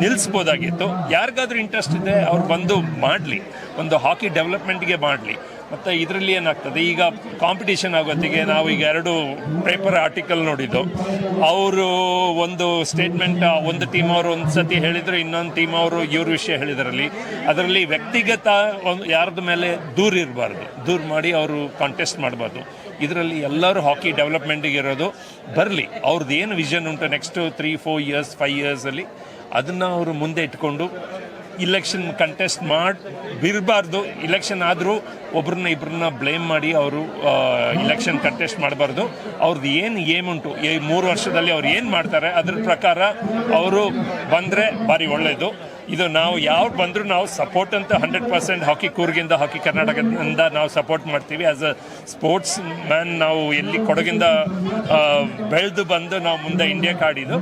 ನಿಲ್ಲಿಸ್ಬೋದಾಗಿತ್ತು ಯಾರಿಗಾದ್ರೂ ಇಂಟ್ರೆಸ್ಟ್ ಇದೆ, ಅವ್ರು ಬಂದು ಮಾಡಲಿ. ಒಂದು ಹಾಕಿ ಡೆವಲಪ್ಮೆಂಟ್ಗೆ ಮಾಡಲಿ. ಮತ್ತು ಇದರಲ್ಲಿ ಏನಾಗ್ತದೆ? ಈಗ ಕಾಂಪಿಟೇಷನ್ ಆಗೋತ್ತಿಗೆ ನಾವು ಈಗ ಎರಡು ಪೇಪರ್ ಆರ್ಟಿಕಲ್ ನೋಡಿದ್ದು. ಅವರು ಒಂದು ಸ್ಟೇಟ್ಮೆಂಟ್ ಒಂದು ಟೀಮ್ ಅವರು ಒಂದು ಸತಿ ಹೇಳಿದರು ಇನ್ನೊಂದು ಟೀಮ್ ಅವರು ಇವ್ರ ವಿಷಯ ಹೇಳಿದ್ರಲ್ಲಿ. ಅದರಲ್ಲಿ ವ್ಯಕ್ತಿಗತ ಒಂದು ಯಾರ್ದ ಮೇಲೆ ದೂರ ಇರಬಾರ್ದು. ದೂರ ಮಾಡಿ ಅವರು ಕಾಂಟೆಸ್ಟ್ ಮಾಡಬಾರ್ದು. ಇದರಲ್ಲಿ ಎಲ್ಲರೂ ಹಾಕಿ ಡೆವಲಪ್ಮೆಂಟಿಗೆ ಇರೋದು. ಬರಲಿ ಅವ್ರದ್ದು ಏನು ವಿಷನ್ ಉಂಟು next three four years five ಇಯರ್ಸಲ್ಲಿ ಅದನ್ನು ಅವರು ಮುಂದೆ ಇಟ್ಕೊಂಡು ಇಲೆಕ್ಷನ್ ಕಂಟೆಸ್ಟ್ ಮಾಡಿ, ಬಿರಬಾರ್ದು. ಇಲೆಕ್ಷನ್ ಆದರೂ ಒಬ್ರನ್ನ ಇಬ್ಬರನ್ನ ಬ್ಲೇಮ್ ಮಾಡಿ ಅವರು ಇಲೆಕ್ಷನ್ ಕಂಟೆಸ್ಟ್ ಮಾಡಬಾರ್ದು. ಅವ್ರದ್ದು ಏನು ಏಮ್ ಉಂಟು? ಈ ಮೂರು ವರ್ಷದಲ್ಲಿ ಅವ್ರು ಏನು ಮಾಡ್ತಾರೆ? ಅದ್ರ ಪ್ರಕಾರ ಅವರು ಬಂದರೆ ಭಾರಿ ಒಳ್ಳೆಯದು ಇದು ನಾವು ಯಾವ ಬಂದರೂ ನಾವು ಸಪೋರ್ಟ್ ಅಂತ ಹಂಡ್ರೆಡ್ ಪರ್ಸೆಂಟ್ ಹಾಕಿ ಕೂರ್ಗಿಂದ ಹಾಕಿ ಕರ್ನಾಟಕದಿಂದ ನಾವು ಸಪೋರ್ಟ್ ಮಾಡ್ತೀವಿ. ಆ್ಯಸ್ ಅ ಸ್ಪೋರ್ಟ್ಸ್ ಮ್ಯಾನ್ ನಾವು ಎಲ್ಲಿ ಕೊಡಗಿಂದ ಬೆಳೆದು ಬಂದು ನಾವು ಮುಂದೆ ಇಂಡಿಯಾಕ್ಕೆ ಆಡಿದ್ದು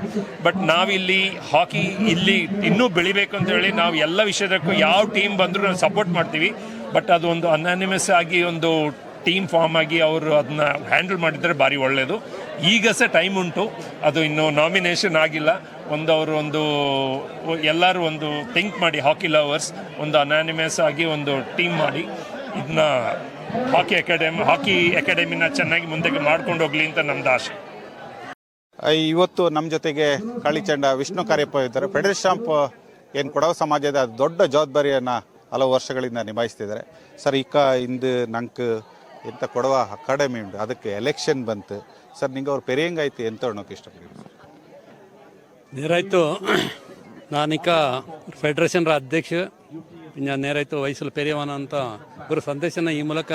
ಬಟ್ ನಾವಿಲ್ಲಿ ಹಾಕಿ ಇಲ್ಲಿ ಇನ್ನೂ ಬೆಳಿಬೇಕು ಅಂತ ಹೇಳಿ ನಾವು ಎಲ್ಲ ವಿಷಯದಕ್ಕೂ ಯಾವ ಟೀಮ್ ಬಂದರೂ ನಾವು ಸಪೋರ್ಟ್ ಮಾಡ್ತೀವಿ. ಬಟ್ ಅದು ಒಂದು ಅನಾನಿಮಸ್ ಆಗಿ ಒಂದು ಟೀಮ್ ಫಾರ್ಮ್ ಆಗಿ ಅವರು ಅದನ್ನ ಹ್ಯಾಂಡಲ್ ಮಾಡಿದರೆ ಭಾರಿ ಒಳ್ಳೆಯದು ಈಗ ಸಹ ಟೈಮ್ ಉಂಟು. ಅದು ಇನ್ನು ನಾಮಿನೇಷನ್ ಆಗಿಲ್ಲ. ಒಂದು ಅವರು ಒಂದು, ಎಲ್ಲರೂ ಒಂದು ಥಿಂಕ್ ಮಾಡಿ ಹಾಕಿ ಲವರ್ಸ್ ಒಂದು ಅನಾನಿಮಸ್ ಆಗಿ ಒಂದು ಟೀಮ್ ಮಾಡಿ. ಇದನ್ನ ಹಾಕಿ ಅಕಾಡೆಮಿ ಹಾಕಿ ಅಕಾಡೆಮಿನ ಚೆನ್ನಾಗಿ ಮುಂದಕ್ಕೆ ಮಾಡ್ಕೊಂಡು ಹೋಗ್ಲಿ ಅಂತ ನಮ್ದು ಆಶೆ. ಇವತ್ತು ನಮ್ಮ ಜೊತೆಗೆ ಕಾಳಿಚಂಡ ವಿಷ್ಣು ಕಾರ್ಯಪ್ಪ ಇದ್ದಾರೆ. ಫೆಡರೇಷನ್ ಶಾಂಪ್ ಏನು ಕೊಡವ ಸಮಾಜದ ದೊಡ್ಡ ಜವಾಬ್ದಾರಿಯನ್ನು ಹಲವು ವರ್ಷಗಳಿಂದ ನಿಭಾಯಿಸ್ತಿದ್ದಾರೆ. ಸರ್ ಈಗ ಇಂದು ನಂಕು ಎಂಥ ಕೊಡವ ಅಕಾಡೆಮಿ ಉಂಟು. ಅದಕ್ಕೆ ಎಲೆಕ್ಷನ್ ಬಂತು. ಸರ್ ನಿಂಗೆ ಅವ್ರು ಪೆರಿಯಂಗಾಯ್ತು ಎಂತ ಅನ್ನೋಕೆ ಇಷ್ಟಪಡ್ತೀನಿ ನೇರಾಯ್ತು ನಾನೀಗ ಫೆಡರೇಷನ್ ಅಧ್ಯಕ್ಷ ನೇರಾಯ್ತು ವಯಸ್ಸಲ್ಲಿ ಪೆರಿಯವನ ಅಂತ ಗುರು ಸಂದೇಶನ ಈ ಮೂಲಕ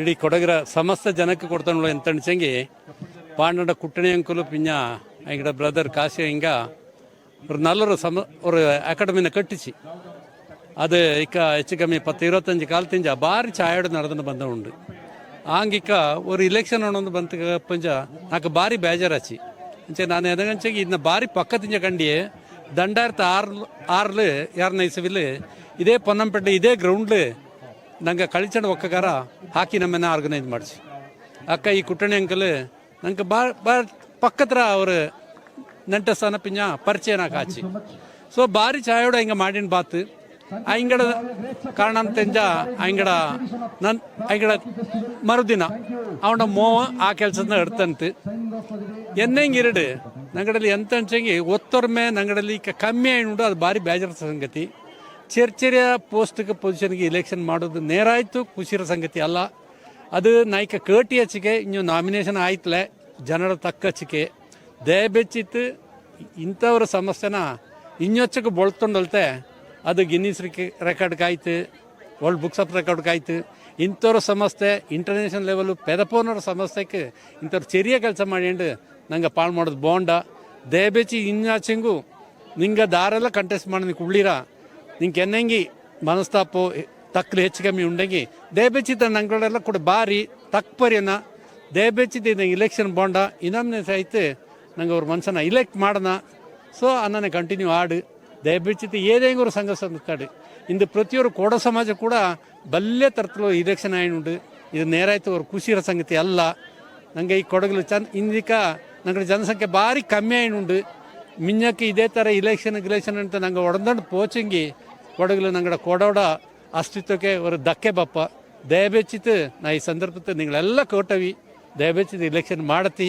ಇಡೀ ಕೊಡಗರ ಸಮಸ್ತ ಜನಕ್ಕೆ ಕೊಡ್ತಾನಳು ಎಂತಣಿಸಂಗಿ ಪಾಂಡಂಡ ಕುಟ್ಟಣಿ ಅಂಕುಲು ಪಿಂಜ ಎಂಗಡ ಬ್ರದರ್ ಕಾಶಿ ಹಿಂಗ ಅವ್ರು ನಲ್ಲರು ಸಮ ಅವ್ರ ಅಕಾಡೆಮಿನ ಕಟ್ಟಿಸಿ. ಅದು ಈಗ ಹೆಚ್ಚು ಕಮ್ಮಿ ಪತ್ತು ಇರುವತ್ತಂಜು ಕಾಲತಿಂಜ ಭಾರಿ ಛಾಯಾಡು ನಡೆದು ಬಂದ ಉಂಡು. ಆಂಗಿಕ ಅವ್ರು ಇಲೆಕ್ಷನ್ ಅನ್ನೋದು ಬಂತ ಪಂಜ ನಾಲ್ಕು ಭಾರಿ ಬೇಜಾರಾಚಿ. ಅಂಚೆ ನಾನು ಎದಗಂಚಾಗಿ ಇದನ್ನ ಭಾರಿ ಪಕ್ಕದಿಂದ ಕಂಡಿಯೇ ದಂಡಾಯಿರത്തി ಆರು ಆರ್ಲು ಯಾರನ್ನ ಇಸವಿಲ್ ಇದೇ ಪೊನ್ನಂಪೇಟೆ ಇದೇ ಗ್ರೌಂಡ್ಲು ನಂಗೆ ಕಳಿಚಂಡ ಒಕ್ಕಗಾರ ಹಾಕಿ ನಮ್ಮನ್ನ ಆರ್ಗನೈಸ್ ಮಾಡಿಸಿ ಅಕ್ಕ ಈ ಕುಟ್ಟಣಿ ಅಂಕಲ್ ನಂಗೆ ಬಾ ಬಾ ಪಕ್ಕತ್ರ ಅವರು ನೆಂಟಸ್ಥಾನ ಪಿಂಜ ಪರಿಚಯ ನಾಕ್ ಆಚಿ ಸೊ ಭಾರಿ ಚಾಯೋಡ ಹಿಂಗೆ ಮಾಡಿನ ಬಾತ್ ಅಯ್ಯಂಗಡ ಕಾರಣ ಅಂತಂಜ ಅಯ್ಯಂಗಡ ನನ್ ಅಯ್ಯಂಗಡ ಮರುದಿನ ಅವನ ಮೋವ ಆ ಕೆಲಸನ ಎಡ್ತಂತು ಎನ್ನಂಗೆ ಇರಡು. ನಂಗಡಲ್ಲಿ ಎಂತ ಅಂಚಂಗಿ ಒತ್ತೊರ್ಮೆ ನಂಗಡಲ್ಲಿ ಕಮ್ಮಿ ಆಯ್ನುಂಡು ಅದು ಭಾರಿ ಬೇಜಾರ ಸಂಗತಿ. ಚರ್ಚೆಯ ಪೋಸ್ಟ್ಗೆ ಪೊಸಿಷನ್ಗೆ ಇಲೆಕ್ಷನ್ ಮಾಡೋದು ನೇರಾಯ್ತು ಖುಷಿರ ಸಂಗತಿ ಅಲ್ಲ. ಅದು ನಾಯ್ಕ ಕೇಟಿ ಹಚ್ಚಿಗೆ ಇನ್ನು ನಾಮಿನೇಷನ್ ಆಯ್ತಲೆ, ಜನರ ತಕ್ಕ ಹಚ್ಚಿಕೆ ದಯಬೆಚ್ಚಿತ್ತು ಇಂಥವ್ರ ಸಮಸ್ಯೆನ ಇನ್ನೊಚ್ಚಕ್ಕೆ ಬೊಳ್ಕೊಂಡಲ್ತೆ ಅದು ಗಿನ್ನಿಸ್ ರೆಕಾರ್ಡ್ ಕಾಯ್ತು ವರ್ಲ್ಡ್ ಬುಕ್ಸ್ ಆಫ್ ರೆಕಾರ್ಡ್ ಕಾಯ್ತು. ಇಂಥವ್ರ ಸಂಸ್ಥೆ ಇಂಟರ್ನ್ಯಾಷನಲ್ ಲೆವೆಲು ಪೆದಪೋನವ್ರ ಸಂಸ್ಥೆಗೆ ಇಂಥವ್ರು ಚೆರಿಯ ಕೆಲಸ ಮಾಡ್ಯಂಡು ನಂಗೆ ಪಾಳು ಮಾಡೋದು ಬೋಂಡ. ದಯಬೇಚಿ ಇನ್ನಾಚೆಂಗು ನಿಂಗೆ ದಾರೆಲ್ಲ ಕಂಟೆಸ್ಟ್ ಮಾಡಿ ನಿಂಗೆ ಉಳ್ಳಿರ. ನಿಂಗೆ ಎನ್ನಂಗಿ ಮನಸ್ತಾಪು ತಕ್ಕಲು ಹೆಚ್ಚು ಕಮ್ಮಿ ಉಂಡಂಗಿ. ದಯಬೇಚಿತ ನಂಗಳೆಲ್ಲ ಕೂಡ ಬಾರಿ ತಕ್ಪರ್ಯನ ದಯಬೇಚಿದ ಇಲೆಕ್ಷನ್ ಬೋಂಡ. ಇನ್ನೊಮ್ಮೆ ಸಹಿತ ನಂಗೆ ಅವ್ರ ಮನ್ಸನ್ನ ಇಲೆಕ್ಟ್ ಮಾಡೋಣ ಸೊ ಅನ್ನನೆ ಕಂಟಿನ್ಯೂ ಆಡು ದಯಬೇಚಿತ ಏದೇಂಗೂರು ಸಂಘ ಸಂಸ್ಥಾಡು ಇಂದು ಪ್ರತಿಯೊರು ಕೋಡ ಸಮಾಜ ಕೂಡ ಬಲ್ಲೆ ತರ್ತಲು ಇಲೆಕ್ಷನ್ ಆಯ್ನುಂಡು ಇದು ನೇರಾಯ್ತು ಅವ್ರು ಖುಷಿರ ಸಂಗತಿ ಅಲ್ಲ. ನಂಗೆ ಈ ಕೊಡಗಲು ಚಂದ, ಇಂದಿಕ ನಂಗೆ ಜನಸಂಖ್ಯೆ ಭಾರಿ ಕಮ್ಮಿ ಆಯ್ನುಂಡು ಮಿಂಜಕ್ಕೆ ಇದೇ ಥರ ಇಲೆಕ್ಷನ್ ಗಿಲೆಕ್ಷನ್ ಅಂತ ನಂಗೆ ಒಡದಂಡು ಪೋಚಂಗಿ ಕೊಡಗಲು ನಂಗಡ ಕೊಡೋಡ ಅಸ್ತಿತ್ವಕ್ಕೆ ಅವರು ಧಕ್ಕೆ ಬಪ್ಪ ದಯಬೇಚಿತ್ತು ನಾ ಈ ಸಂದರ್ಭದಲ್ಲಿ ನಿಗಳೆಲ್ಲ ಕೊಟ್ಟವಿ. ದಯಬೇಚಿತ್ತು ಇಲೆಕ್ಷನ್ ಮಾಡತಿ.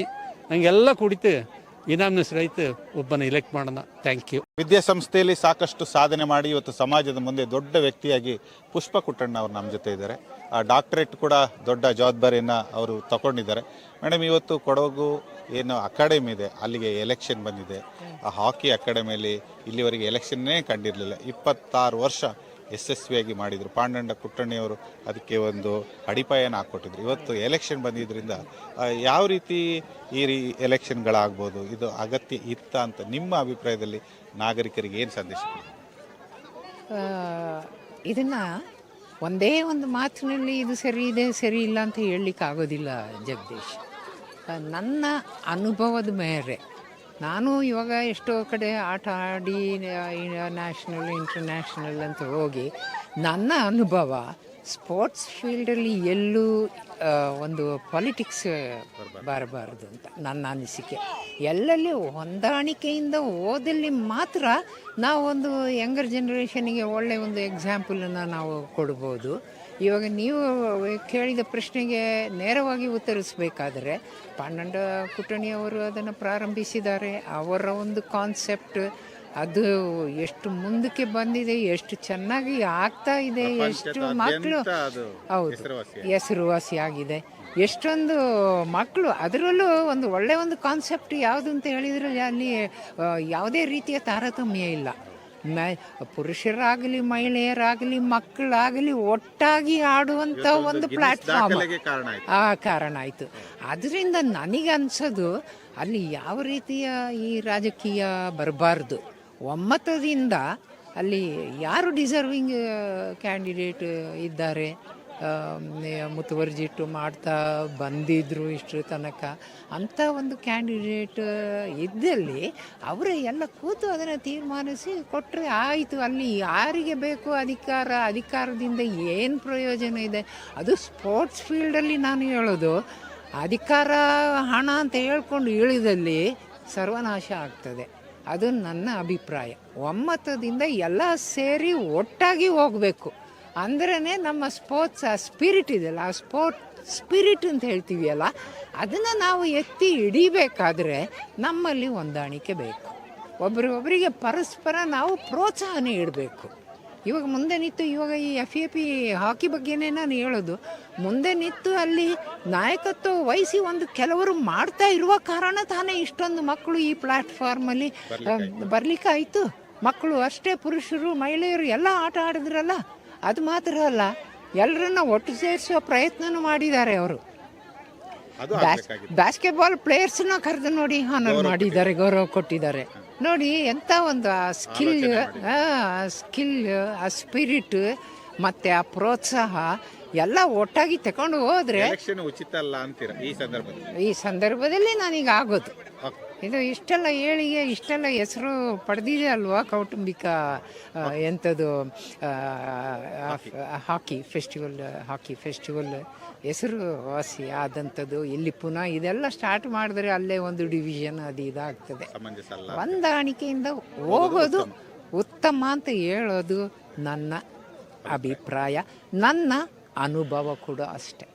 ನಂಗೆಲ್ಲ ಕುಡಿತು ಇನಾಮಿನಸ್ ರೈತ ಒಬ್ಬನ ಇಲೆಕ್ಟ್ ಮಾಡೋಣ. ಥ್ಯಾಂಕ್ ಯು ವಿದ್ಯಾಸಂಸ್ಥೆಯಲ್ಲಿ ಸಾಕಷ್ಟು ಸಾಧನೆ ಮಾಡಿ ಇವತ್ತು ಸಮಾಜದ ಮುಂದೆ ದೊಡ್ಡ ವ್ಯಕ್ತಿಯಾಗಿ ಪುಷ್ಪ ಕುಟ್ಟಣ್ಣ ಅವರು ನಮ್ಮ ಜೊತೆ ಇದ್ದಾರೆ. ಆ ಡಾಕ್ಟರೇಟ್ ಕೂಡ ದೊಡ್ಡ ಜವಾಬ್ದಾರಿಯನ್ನು ಅವರು ತಗೊಂಡಿದ್ದಾರೆ. ಮೇಡಮ್ ಇವತ್ತು ಕೊಡಗು ಏನು ಅಕಾಡೆಮಿ ಇದೆ, ಅಲ್ಲಿಗೆ ಎಲೆಕ್ಷನ್ ಬಂದಿದೆ. ಆ ಹಾಕಿ ಅಕಾಡೆಮಿಯಲ್ಲಿ ಇಲ್ಲಿವರೆಗೆ ಎಲೆಕ್ಷನ್ನೇ ಕಂಡಿರಲಿಲ್ಲ. ಇಪ್ಪತ್ತಾರು ವರ್ಷ ಯಶಸ್ವಿಯಾಗಿ ಮಾಡಿದರು. ಪಾಂಡಂಡ ಕುಟ್ಟಣ್ಣಿಯವರು ಅದಕ್ಕೆ ಒಂದು ಅಡಿಪಾಯನ ಹಾಕ್ಕೊಟ್ಟಿದ್ರು. ಇವತ್ತು ಎಲೆಕ್ಷನ್ ಬಂದಿದ್ದರಿಂದ ಯಾವ ರೀತಿ ಈ ರೀ ಎಲೆಕ್ಷನ್ಗಳಾಗ್ಬೋದು ಇದು ಅಗತ್ಯ ಇತ್ತ ಅಂತ ನಿಮ್ಮ ಅಭಿಪ್ರಾಯದಲ್ಲಿ ನಾಗರಿಕರಿಗೆ ಏನು ಸಂದೇಶ? ಇದನ್ನು ಒಂದೇ ಒಂದು ಮಾತಿನಲ್ಲಿ ಇದು ಸರಿ ಇದೆ, ಸರಿ ಇಲ್ಲ ಅಂತ ಹೇಳಲಿಕ್ಕೆ ಆಗೋದಿಲ್ಲ ಜಗದೀಶ್ ನನ್ನ ಅನುಭವದ ಮೇರೆ ನಾನು ಇವಾಗ ಎಷ್ಟೋ ಕಡೆ ಆಟ ಆಡಿ ನ್ಯಾಷನಲ್ ಇಂಟರ್ನ್ಯಾಷನಲ್ ಅಂತ ಹೋಗಿ ನನ್ನ ಅನುಭವ ಸ್ಪೋರ್ಟ್ಸ್ ಫೀಲ್ಡಲ್ಲಿ ಎಲ್ಲೂ ಒಂದು ಪಾಲಿಟಿಕ್ಸ್ ಬರಬಾರ್ದು ಅಂತ ನನ್ನ ಅನಿಸಿಕೆ. ಎಲ್ಲಲ್ಲಿ ಹೊಂದಾಣಿಕೆಯಿಂದ ಓದಲ್ಲಿ ಮಾತ್ರ ನಾವೊಂದು ಯಂಗರ್ ಜನ್ರೇಷನಿಗೆ ಒಳ್ಳೆಯ ಒಂದು ಎಕ್ಸಾಂಪಲನ್ನು ನಾವು ಕೊಡ್ಬೋದು. ಇವಾಗ ನೀವು ಕೇಳಿದ ಪ್ರಶ್ನೆಗೆ ನೇರವಾಗಿ ಉತ್ತರಿಸಬೇಕಾದರೆ ಪಾಂಡಂಡ ಕುಟಣಿಯವರು ಅದನ್ನು ಪ್ರಾರಂಭಿಸಿದ್ದಾರೆ. ಅವರ ಒಂದು ಕಾನ್ಸೆಪ್ಟ್ ಅದು ಎಷ್ಟು ಮುಂದಕ್ಕೆ ಬಂದಿದೆ ಎಷ್ಟು ಚೆನ್ನಾಗಿ ಆಗ್ತಾ ಇದೆ ಎಷ್ಟು ಮಕ್ಕಳು ಹೌದು ಹೆಸರುವಾಸಿಯಾಗಿದೆ ಎಷ್ಟೊಂದು ಮಕ್ಕಳು ಅದರಲ್ಲೂ ಒಂದು ಒಳ್ಳೆಯ ಒಂದು ಕಾನ್ಸೆಪ್ಟ್ ಯಾವುದು ಅಂತ ಹೇಳಿದ್ರೆ ಅಲ್ಲಿ ಯಾವುದೇ ರೀತಿಯ ತಾರತಮ್ಯ ಇಲ್ಲ. ಮ ಪುರುಷರಾಗಲಿ ಮಹಿಳೆಯರಾಗಲಿ ಮಕ್ಕಳಾಗಲಿ ಒಟ್ಟಾಗಿ ಆಡುವಂಥ ಒಂದು ಪ್ಲಾಟ್ಫಾರ್ಮ್ ಆ ಕಾರಣ ಆಯಿತು. ಅದರಿಂದ ನನಗೆ ಅನ್ಸೋದು ಅಲ್ಲಿ ಯಾವ ರೀತಿಯ ಈ ರಾಜಕೀಯ ಬರಬಾರ್ದು. ಒಮ್ಮತದಿಂದ ಅಲ್ಲಿ ಯಾರು ಡಿಸರ್ವಿಂಗ್ ಕ್ಯಾಂಡಿಡೇಟ್ ಇದ್ದಾರೆ? ಮುತುವರ್ಜಿಟ್ಟು ಮಾಡ್ತಾ ಬಂದಿದ್ರು ಇಷ್ಟರ ತನಕ. ಅಂಥ ಒಂದು ಕ್ಯಾಂಡಿಡೇಟ್ ಇದ್ದಲ್ಲಿ ಅವರೇ ಎಲ್ಲ ಕೂತು ಅದನ್ನು ತೀರ್ಮಾನಿಸಿ ಕೊಟ್ಟರೆ ಆಯಿತು. ಅಲ್ಲಿ ಯಾರಿಗೆ ಬೇಕು ಅಧಿಕಾರ, ಅಧಿಕಾರದಿಂದ ಏನು ಪ್ರಯೋಜನ ಇದೆ? ಅದು ಸ್ಪೋರ್ಟ್ಸ್ ಫೀಲ್ಡಲ್ಲಿ ನಾನು ಹೇಳೋದು, ಅಧಿಕಾರ, ಹಣ ಅಂತ ಹೇಳ್ಕೊಂಡು ಇಳಿದಲ್ಲಿ ಸರ್ವನಾಶ ಆಗ್ತದೆ. ಅದು ನನ್ನ ಅಭಿಪ್ರಾಯ. ಒಮ್ಮತದಿಂದ ಎಲ್ಲ ಸೇರಿ ಒಟ್ಟಾಗಿ ಹೋಗಬೇಕು. ಅಂದ್ರೇ ನಮ್ಮ ಸ್ಪೋರ್ಟ್ಸ್ ಆ ಸ್ಪಿರಿಟ್ ಇದೆಯಲ್ಲ ಆ ಸ್ಪೋರ್ಟ್ ಸ್ಪಿರಿಟ್ ಅಂತ ಹೇಳ್ತೀವಿ ಅಲ್ಲ ಅದನ್ನು ನಾವು ಎತ್ತಿ ಹಿಡಿಬೇಕಾದ್ರೆ ನಮ್ಮಲ್ಲಿ ಹೊಂದಾಣಿಕೆ ಬೇಕು. ಒಬ್ಬರಿಗೊಬ್ಬರಿಗೆ ಪರಸ್ಪರ ನಾವು ಪ್ರೋತ್ಸಾಹ ನೀಡಬೇಕು ಇವಾಗ ಮುಂದೆ ನಿಂತು ಇವಾಗ ಈ ಎಫ್ ಎ ಪಿ ಹಾಕಿ ಬಗ್ಗೆನೇ ನಾನು ಹೇಳೋದು ಮುಂದೆ ನಿಂತು ಅಲ್ಲಿ ನಾಯಕತ್ವ ವಹಿಸಿ ಒಂದು ಕೆಲವರು ಮಾಡ್ತಾ ಇರುವ ಕಾರಣ ತಾನೇ ಇಷ್ಟೊಂದು ಮಕ್ಕಳು ಈ ಪ್ಲ್ಯಾಟ್ಫಾರ್ಮಲ್ಲಿ ಬರಲಿಕ್ಕಾಯಿತು. ಮಕ್ಕಳು ಅಷ್ಟೇ ಪುರುಷರು ಮಹಿಳೆಯರು ಎಲ್ಲ ಆಟ ಆಡಿದ್ರಲ್ಲ ಅದು ಮಾತ್ರ ಅಲ್ಲ ಎಲ್ಲರನ್ನ ಒಟ್ಟು ಸೇರಿಸುವ ಪ್ರಯತ್ನನೂ ಮಾಡಿದ್ದಾರೆ ಅವರು. ಬ್ಯಾಸ್ಕೆಟ್ಬಾಲ್ ಪ್ಲೇಯರ್ಸ್ನ ಕರೆದು ನೋಡಿ ಹಾನರ್ ಮಾಡಿದ್ದಾರೆ ಗೌರವ ಕೊಟ್ಟಿದ್ದಾರೆ. ನೋಡಿ ಎಂಥ ಒಂದು ಆ ಸ್ಕಿಲ್ ಆ ಸ್ಕಿಲ್ ಆ ಸ್ಪಿರಿಟ್ ಮತ್ತೆ ಆ ಪ್ರೋತ್ಸಾಹ ಎಲ್ಲ ಒಟ್ಟಾಗಿ ತಗೊಂಡು ಹೋದ್ರೆ ಉಚಿತ ಅಲ್ಲ ಅಂತೀರಾ ಈ ಸಂದರ್ಭದಲ್ಲಿ? ಈ ಸಂದರ್ಭದಲ್ಲಿ ನಾನೀಗ ಆಗೋದು. ಇದು ಇಷ್ಟೆಲ್ಲ ಏಳಿಗೆ ಇಷ್ಟೆಲ್ಲ ಹೆಸರು ಪಡೆದಿದೆ ಅಲ್ವಾ ಕೌಟುಂಬಿಕ ಎಂಥದ್ದು ಹಾಕಿ. ಫೆಸ್ಟಿವಲ್ ಹಾಕಿ ಫೆಸ್ಟಿವಲ್ ಹೆಸರು ವಾಸಿ ಆದಂಥದ್ದು. ಇಲ್ಲಿ ಪುನಃ ಇದೆಲ್ಲ ಸ್ಟಾರ್ಟ್ ಮಾಡಿದ್ರೆ ಅಲ್ಲೇ ಒಂದು ಡಿವಿಷನ್ ಅದು ಇದಾಗ್ತದೆ. ಹೊಂದಾಣಿಕೆಯಿಂದ ಹೋಗೋದು ಉತ್ತಮ ಅಂತ ಹೇಳೋದು ನನ್ನ ಅಭಿಪ್ರಾಯ. ನನ್ನ ಅನುಭವ ಕೂಡ ಅಷ್ಟೆ.